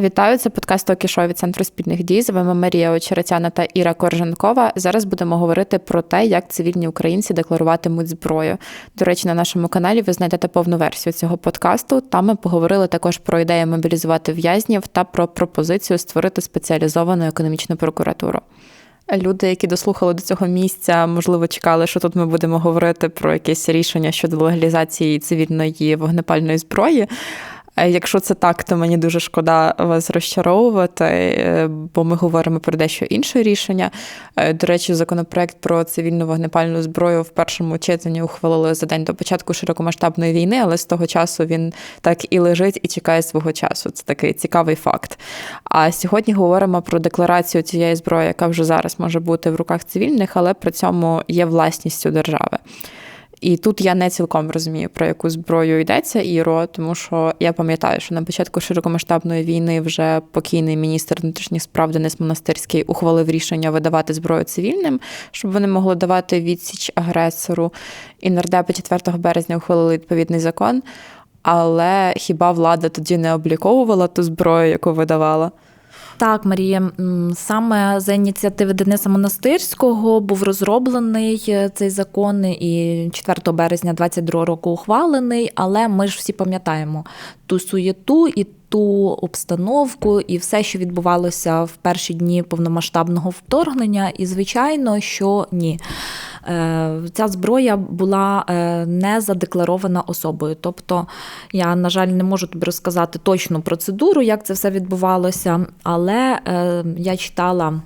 Вітаю, це подкаст «Окі від центру спільних дій. З вами Марія Очеретяна та Іра Корженкова. Зараз будемо говорити про те, як цивільні українці декларуватимуть зброю. До речі, на нашому каналі ви знайдете повну версію цього подкасту. Там ми поговорили також про ідею мобілізувати в'язнів та про пропозицію створити спеціалізовану економічну прокуратуру. Люди, які дослухали до цього місця, можливо, чекали, що тут ми будемо говорити про якесь рішення щодо легалізації цивільної вогнепальної зброї. Е, якщо це так, то мені дуже шкода вас розчаровувати, е, бо ми говоримо про дещо інше рішення. Е, до речі, законопроект про цивільну вогнепальну зброю в першому читанні ухвалили за день до початку широкомасштабної війни, але з того часу він так і лежить і чекає свого часу. Це такий цікавий факт. А сьогодні говоримо про декларацію цієї зброї, яка вже зараз може бути в руках цивільних, але при цьому є власністю держави. І тут я не цілком розумію, про яку зброю йдеться Іро, тому що я пам'ятаю, що на початку широкомасштабної війни вже покійний міністр внутрішніх справ Денис Монастирський ухвалив рішення видавати зброю цивільним, щоб вони могли давати відсіч агресору. І нардепи 4 березня ухвалили відповідний закон. Але хіба влада тоді не обліковувала ту зброю, яку видавала? Так, Марія, саме за ініціативи Дениса Монастирського був розроблений е, цей закон і 4 березня 2022 року ухвалений, але ми ж всі пам'ятаємо ту суєту і ту обстановку, і все, що відбувалося в перші дні повномасштабного вторгнення. І, звичайно, що ні. Е, ця зброя була е, не задекларована особою. Тобто, я, на жаль, не можу тобі розказати точну процедуру, як це все відбувалося, але е, я читала.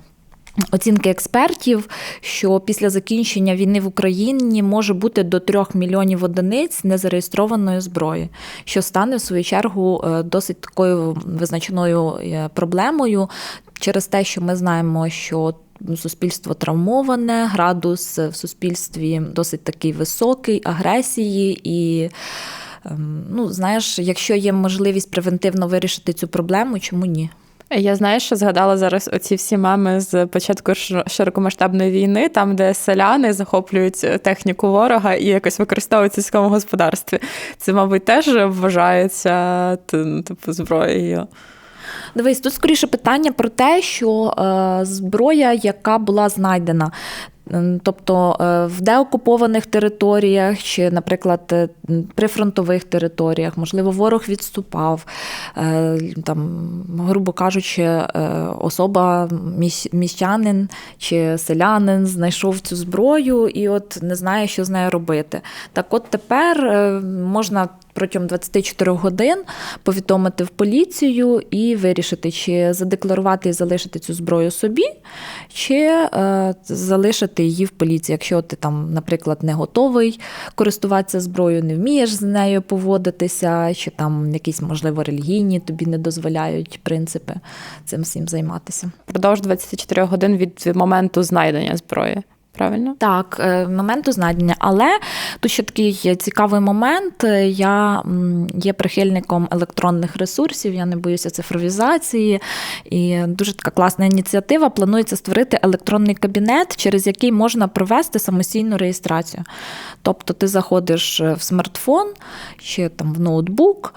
Оцінки експертів, що після закінчення війни в Україні може бути до трьох мільйонів одиниць незареєстрованої зброї, що стане в свою чергу досить такою визначеною проблемою через те, що ми знаємо, що суспільство травмоване, градус в суспільстві досить такий високий, агресії і. Ем, ну, знаєш, якщо є можливість превентивно вирішити цю проблему, чому ні? Я знаю, що згадала зараз оці всі меми з початку широкомасштабної війни, там, де селяни захоплюють техніку ворога і якось використовують в сільському господарстві. Це, мабуть, теж вважається типу зброєю. Дивись, тут скоріше питання про те, що е, зброя, яка була знайдена. Тобто е, в деокупованих територіях чи, наприклад, е, прифронтових територіях, можливо, ворог відступав, там, грубо кажучи, особа, міщанин чи селянин знайшов цю зброю і от не знає, що з нею робити. Так, от тепер можна протягом 24 годин повідомити в поліцію і вирішити, чи задекларувати і залишити цю зброю собі, чи е, залишити її в поліції. Якщо ти там, наприклад, не готовий користуватися зброєю, не вмієш з нею поводитися, чи там якісь, можливо, релігійні тобі не дозволяють принципи цим всім займатися. Продовж 24 годин від моменту знайдення зброї правильно? Так, е, моменту знайдення. Але тут ще такий цікавий момент. Я є прихильником електронних ресурсів, я не боюся цифровізації. І дуже така класна ініціатива. Планується створити електронний кабінет, через який можна провести самостійну реєстрацію. Тобто ти заходиш в смартфон чи там в ноутбук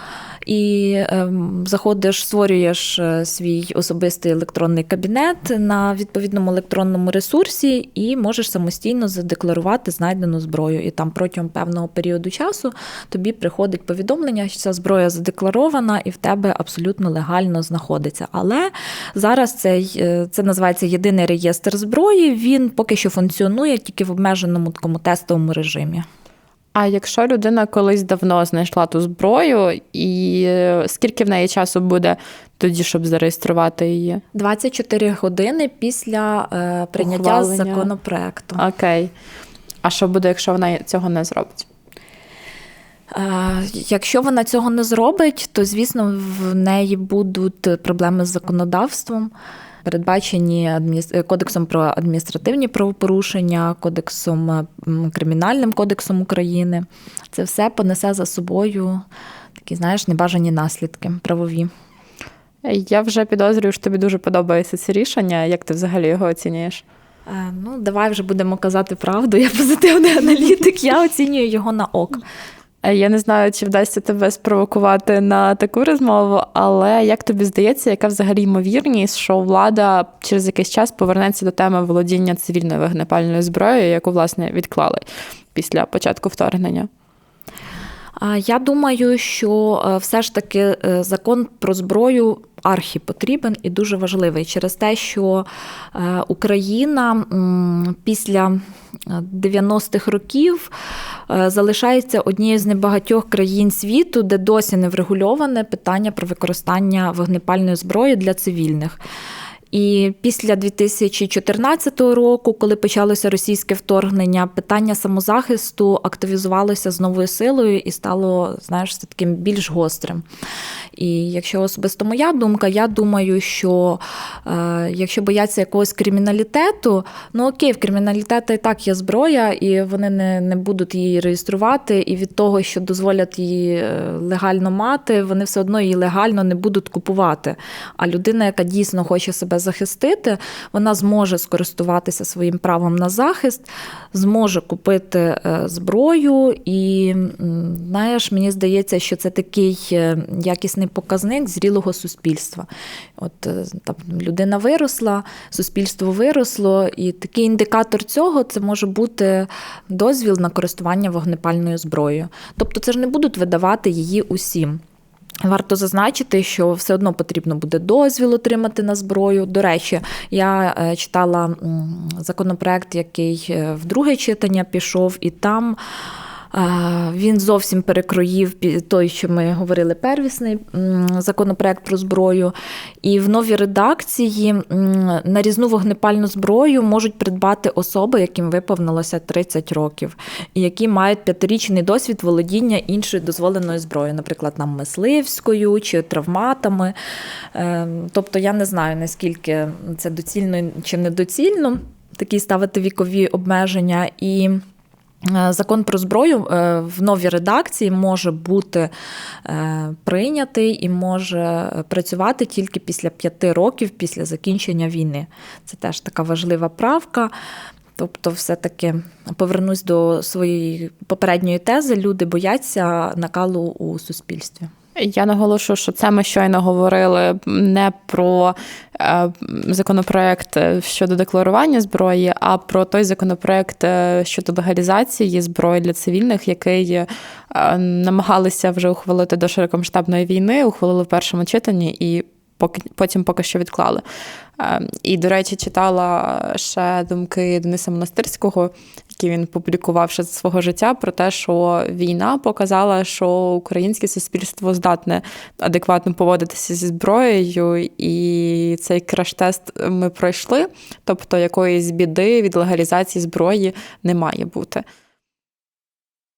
і ем, заходиш, створюєш е, свій особистий електронний кабінет на відповідному електронному ресурсі і можеш самостійно задекларувати знайдену зброю. І там протягом певного періоду часу тобі приходить повідомлення, що ця зброя задекларована і в тебе абсолютно легально знаходиться. Але зараз цей, е, це називається єдиний реєстр зброї. Він поки що функціонує тільки в обмеженому такому тестовому режимі. А якщо людина колись давно знайшла ту зброю, і е, скільки в неї часу буде тоді, щоб зареєструвати її? 24 години після е, прийняття Ухвалення. законопроекту. Окей. А що буде, якщо вона цього не зробить? Е, якщо вона цього не зробить, то звісно в неї будуть проблеми з законодавством передбачені кодексом про адміністративні правопорушення, кодексом е, кримінальним кодексом України. Це все понесе за собою такі, знаєш, небажані наслідки правові. Я вже підозрюю, що тобі дуже подобається це рішення. Як ти взагалі його оцінюєш? Е, ну, давай вже будемо казати правду. Я позитивний аналітик, я оцінюю його на ок. Е, Я не знаю, чи вдасться тебе спровокувати на таку розмову, але як тобі здається, яка взагалі ймовірність, що влада через якийсь час повернеться до теми володіння цивільною вогнепальною зброєю, яку власне відклали після початку вторгнення? Я думаю, що е, все ж таки е, закон про зброю архі потрібен і дуже важливий через те, що е, Україна після 90-х років залишається однією з небагатьох країн світу, де досі не врегульоване питання про використання вогнепальної зброї для цивільних. І після 2014 року, коли почалося російське вторгнення, питання самозахисту активізувалося з новою силою і стало, знаєш, таким більш гострим. І якщо особисто моя думка, я думаю, що е, якщо бояться якогось криміналітету, ну окей, в криміналітету і так є зброя, і вони не, не будуть її реєструвати. І від того, що дозволять її е, легально мати, вони все одно її легально не будуть купувати. А людина, яка дійсно хоче себе захистити, вона зможе скористуватися своїм правом на захист, зможе купити е, зброю. І знаєш, мені здається, що це такий е, якісний показник зрілого суспільства. От е, там людина виросла, суспільство виросло, і такий індикатор цього це може бути дозвіл на користування вогнепальною зброєю. Тобто, це ж не будуть видавати її усім. Варто зазначити, що все одно потрібно буде дозвіл отримати на зброю. До речі, я е, читала законопроект, який е, в друге читання пішов, і там. Він зовсім перекроїв той, що ми говорили, первісний законопроект про зброю. І в новій редакції м, нарізну вогнепальну зброю можуть придбати особи, яким виповнилося 30 років, і які мають п'ятирічний досвід володіння іншою дозволеною зброєю, наприклад, нам мисливською чи травматами. Е, Тобто я не знаю, наскільки це доцільно чи недоцільно такі ставити вікові обмеження. І Закон про зброю е, в новій редакції може бути е, прийнятий і може працювати тільки після п'яти років після закінчення війни. Це теж така важлива правка. Тобто, все-таки повернусь до своєї попередньої тези: люди бояться накалу у суспільстві. Я наголошую, що це ми щойно говорили не про е, законопроект щодо декларування зброї, а про той законопроект е, щодо легалізації зброї для цивільних, який е, намагалися вже ухвалити до широкомасштабної війни, ухвалили в першому читанні і потім поки що відклали. Е, І, до речі, читала ще думки Дениса Монастирського, які він публікував ще з свого життя, про те, що війна показала, що українське суспільство здатне адекватно поводитися зі зброєю, і цей краш-тест ми пройшли. Тобто якоїсь біди від легалізації зброї не має бути.